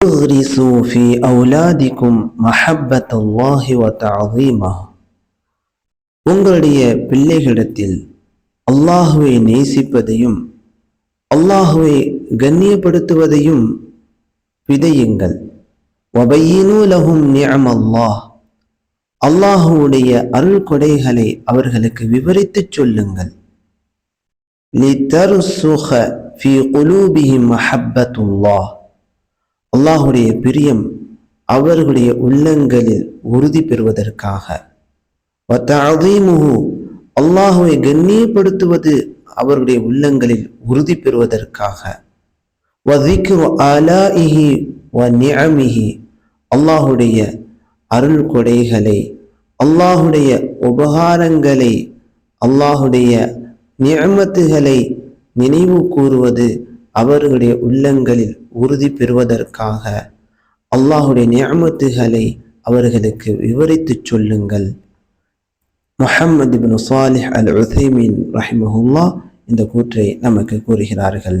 اغرسوا في أولادكم محبة الله وتعظيمه உங்களுடைய பிள்ளைகளிடத்தில் அல்லாஹுவை நேசிப்பதையும் அல்லாஹுவை கண்ணியப்படுத்துவதையும் விதையுங்கள் வபையினு லஹும் நிஅம் அல்லாஹ் அல்லாஹுடைய அருள் கொடைகளை அவர்களுக்கு விவரித்துச் சொல்லுங்கள் லித்தருசுக ஃபி குலூபிஹிம் மஹப்பத்துல்லாஹ் அல்லாஹுடைய பிரியம் அவர்களுடைய உள்ளங்களில் உறுதி பெறுவதற்காக. அல்லாஹுவை கண்ணியப்படுத்துவது அவர்களுடைய உள்ளங்களில் உறுதி பெறுவதற்காக. வ அல்லாஹுடைய அருள் கொடைகளை அல்லாஹுடைய உபகாரங்களை அல்லாஹுடைய நியமத்துகளை நினைவு கூறுவது அவர்களுடைய உள்ளங்களில் உறுதி பெறுவதற்காக அல்லாஹுடைய நியமத்துகளை அவர்களுக்கு விவரித்துச் சொல்லுங்கள். முஹம்மது பின் சாலிஹ் அல் உசைமீன் ரஹிமஹுல்லா இந்த கூற்றை நமக்கு கூறுகிறார்கள்.